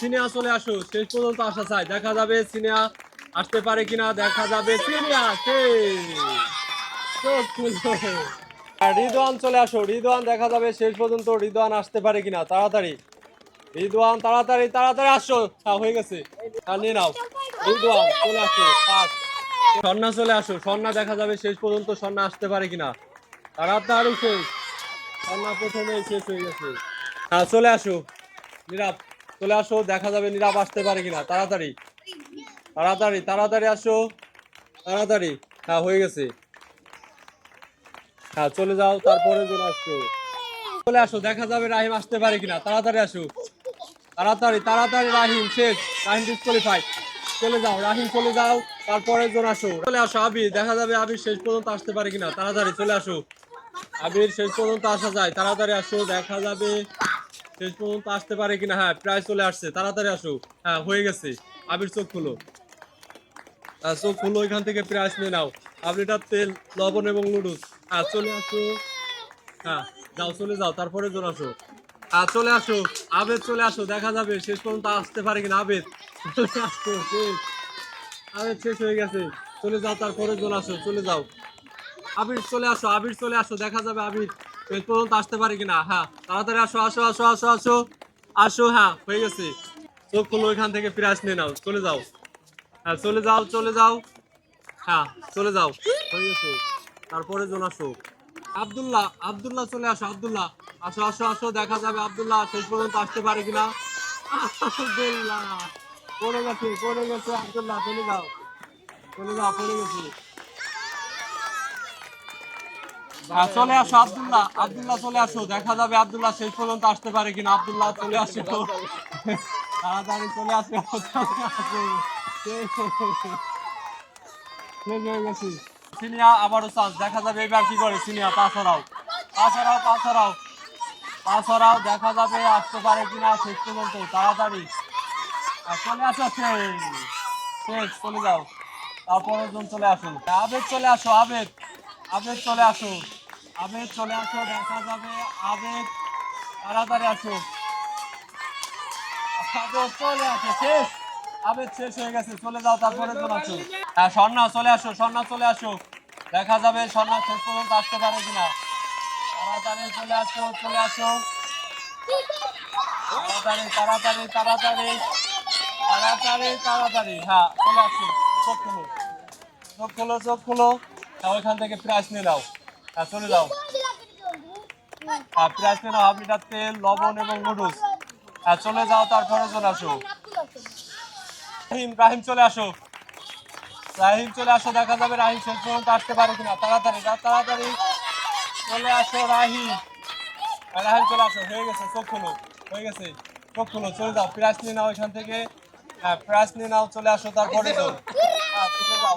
সিনিয়া চলে আসো, শেষ পর্যন্ত আসা চাই দেখা যাবে সিনিয়া আসতে পারে কিনা, দেখা যাবে সিনিয়া। আর রিদওয়ান চলে আসো রিদওয়ান দেখা যাবে শেষ পর্যন্ত রিদওয়ান আসতে পারে কিনা, তাড়াতাড়ি। রিদওয়ান তাড়াতাড়ি তাড়াতাড়ি আসো। হ্যাঁ হয়ে গেছে। আর নিয়ে নাও। রিদওয়ান চলে আসো সন্না চলে আসো সন্না দেখা যাবে শেষ পর্যন্ত সন্না আসতে পারে কিনা। তাড়াতাড়ি শেষ। সন্না প্রথমে শেষ হয়ে গেছে। হ্যাঁ চলে আসো। নীরব। চলে আসো, দেখা যাবে নীরব আসতে পারে কিনা। তাড়াতাড়ি। তাড়াতাড়ি তাড়াতাড়ি আসো। তাড়াতাড়ি। হ্যাঁ হয়ে গেছে। হ্যাঁ চলে যাও, তারপরে চলে আসো। চলে আসো, দেখা যাবে রাহিম আসতে পারে কিনা। তাড়াতাড়ি আসো। তাড়াতাড়ি তাড়াতাড়ি, রাহিম, শেষ। রাহিম ডিসকোয়ালিফাই চলে যাও, রাহিম, চলে যাও। তারপরে জন আসো। চলে আসো, আবির। দেখা যাবে আবির শেষ পর্যন্ত আসতে পারে কিনা। তাড়াতাড়ি চলে আসো। আবির শেষ পর্যন্ত আসা যায়। তাড়াতাড়ি আসো, দেখা যাবে শেষ পর্যন্ত আসতে পারে কিনা? হ্যাঁ প্রায় চলে আসছে। তাড়াতাড়ি আসো। হ্যাঁ হয়ে গেছে। আবির চোখ খুলো। আহ, চোখ খুলো এখান থেকে প্রাইস নিয়ে নাও। আবিরটার তেল লবণ এবং নুডলস। হ্যাঁ চলে আসো। হ্যাঁ যাও চলে যাও। তারপরে জন আসো। হ্যাঁ চলে আসো। আবেদ চলে আসো। দেখা যাবে শেষ পর্যন্ত আসতে পারে কিনা আবেদ চলে আবেদ শেষ। হয়ে গেছে। চলে যাও তারপরে জন আসো চলে যাও। আবির চলে আসো আবির চলে আসো। দেখা যাবে আবির। শেষ পর্যন্ত আসতে পারি কিনা? হ্যাঁ তাড়াতাড়ি আসো আসো আসো আসো আসো আসো হ্যাঁ হয়ে গেছে। চোখ খুলো, এখান থেকে প্রাইস নিয়ে নাও, চলে যাও। হ্যাঁ চলে যাও চলে যাও। হ্যাঁ চলে যাও, হয়ে গেছে। তারপরে জন আসো। আব্দুল্লাহ আব্দুল্লাহ চলে আসো, আবদুল্লাহ। আসো আসো আসো, দেখা যাবে আবদুল্লাহ শেষ পর্যন্ত আসতে পারে কিনা? আব্দুল্লাহ পড়ে গেছে পড়ে গেছে, আব্দুল্লাহ, চলে যাও। চলে যাও, পড়ে গেছে হ্যাঁ, চলে আসো, আব্দুল্লাহ। আবদুল্লাহ চলে আসো। দেখা যাবে আবদুল্লাহ শেষ পর্যন্ত আসতে পারে কিনা। আবদুল্লাহ চলে আসো। তাড়াতাড়ি চলে আসো। শেষ হয়ে গেছে। সিনিয়া, আবারও চান্স। দেখা যাবে এবার কি করে সিনিয়া। পা ছড়াও পা ছড়াও পা ছড়াও পা ছড়াও দেখা যাবে আসতে পারে কিনা শেষ পর্যন্ত। তাড়াতাড়ি। চলে আসো, শেষ। চলে যাও। তারপরে জন চলে আসো আবেদ চলে আসো, আবেদ। আবেদ চলে আসো আবেদ চলে আসো, দেখা যাবে। আবেদ তাড়াতাড়ি আসো। চলে আসো, শেষ। আবেদ শেষ হয়ে গেছে, চলে যাও, তারপরে আসো। হ্যাঁ স্বর্ণা, চলে আসো, স্বর্ণা, চলে আসো। দেখা যাবে স্বর্ণা শেষ পর্যন্ত আসতে পারে কিনা। তাড়াতাড়ি চলে আসো চলে আসো। তাড়াতাড়ি তাড়াতাড়ি তাড়াতাড়ি। তাড়াতাড়ি তাড়াতাড়ি। হ্যাঁ চলে আসো। চোখ খুলো। চোখ খুলো চোখ খুলো। হ্যাঁ ওইখান থেকে প্রাইস নিয়ে নাও। চলে যাও। হ্যাঁ তার তেল লবণ এবং নুডলস। হ্যাঁ চলে যাও আসো। রাহিম রাহিম চলে আসো। রাহিম চলে আসো, দেখা যাবে রাহিম শেষ পর্যন্ত আসতে পারে কিনা। তাড়াতাড়ি তাড়াতাড়ি। চলে আসো, রাহিম। রাহিম চলে আসো। হয়ে গেছে, চোখ খুলো। হয়ে গেছে, চোখ খুলো। চলে যাও প্রাইস নিয়ে নাও এখান থেকে। হ্যাঁ প্রাইস নিয়ে নাও, চলে আসো, তারপরে হ্যাঁ চলে যাও।